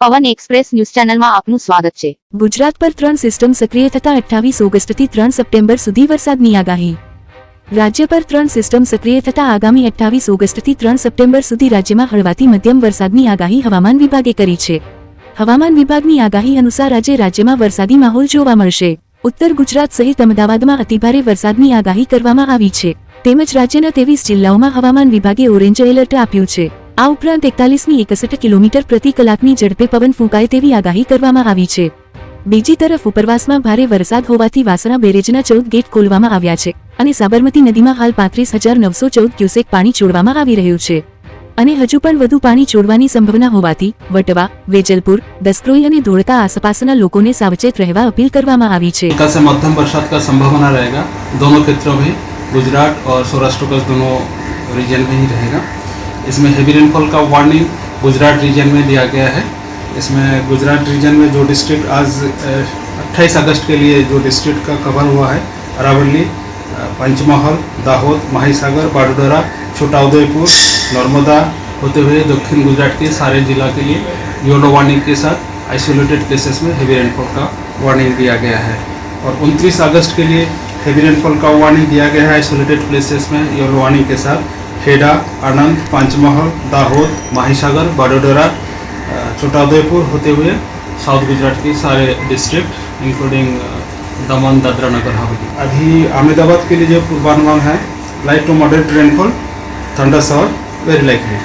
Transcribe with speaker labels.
Speaker 1: પવન express news ચેનલમાં આપનું સ્વાગત છે.
Speaker 2: ગુજરાત પર ત્રણ સિસ્ટમ સક્રિય થતા અઠ્ઠાવીસ ઓગસ્ટથી ત્રણ સપ્ટેમ્બર સુધી વરસાદની આગાહી રાજ્ય પર ત્રણ સિસ્ટમ સક્રિય થતા આગામી અઠ્ઠાવીસ ઓગસ્ટથી ત્રણ સપ્ટેમ્બર સુધી રાજ્યમાં હળવાથી મધ્યમ વરસાદની આગાહી હવામાન વિભાગે કરી છે. હવામાન વિભાગની આગાહી અનુસાર આજે રાજ્યમાં વરસાદી માહોલ જોવા મળશે. ઉત્તર ગુજરાત સહિત અમદાવાદમાં અતિભારે વરસાદની આગાહી કરવામાં આવી છે. તેમજ રાજ્યના ત્રેવીસ જિલ્લાઓમાં હવામાન વિભાગે ઓરેન્જ એલર્ટ આપ્યું છે. આ ઉપરાંત એકતાલીસમી એકસઠ કિલોમીટર પ્રતિ કલાકની ઝડપે પવન ફૂંકાય તેવી આગાહી કરવામાં આવી છે બીજી તરફ ઉપરવાસમાં ભારે વરસાદ હોવાથી વાસણા બેરેજના ચૌદ ગેટ ખોલવામાં આવ્યા છે અને સાબરમતી નદીમાં હાલ પાંત્રીસ હજાર નવસો ચૌદ ક્યુસેક પાણી છોડવામાં આવી રહ્યું છે અને હજુ પણ વધુ પાણી છોડવાની સંભાવના હોવાથી વટવા વેજલપુર દસક્રોઈ અને ધોળકા આસપાસના લોકોને સાવચેત રહેવા અપીલ કરવામાં આવી છે
Speaker 3: हल्का से मध्यम बरसात का संभावना रहेगा दोनों क्षेत्रों में गुजरात और सौराष्ट्र का दोनों रीजन में ही रहेगा इसमें हैवी रेनफॉल का वार्निंग गुजरात रीजन में दिया गया है। इसमें गुजरात रीजन में जो डिस्ट्रिक्ट आज अट्ठाईस अगस्त के लिए जो डिस्ट्रिक्ट का कवर हुआ है, अरावली पंचमहल, दाहोद, माहीसागर बाडोदरा छोटा उदयपुर नर्मदा, होते हुए दक्षिण गुजरात के सारे जिला के लिए योलो वार्निंग के साथ आइसोलेटेड प्लेसेस में हैवी रेनफॉल का वार्निंग दिया गया है। और 29 अगस्त के लिए हैवी रेनफॉल का वार्निंग दिया गया है आइसोलेटेड प्लेसेस में येलो वार्निंग के साथ। खेड़ा आनंद पंचमहल दाहोद माहीसागर बड़ोदरा अ, छोटा उदयपुर होते हुए साउथ गुजरात के सारे डिस्ट्रिक्ट इंक्लूडिंग दमन दादरा नगर हवेली अभी अहमदाबाद के लिए जो पूर्वानुमान है light to moderate rainfall thunder shower very likely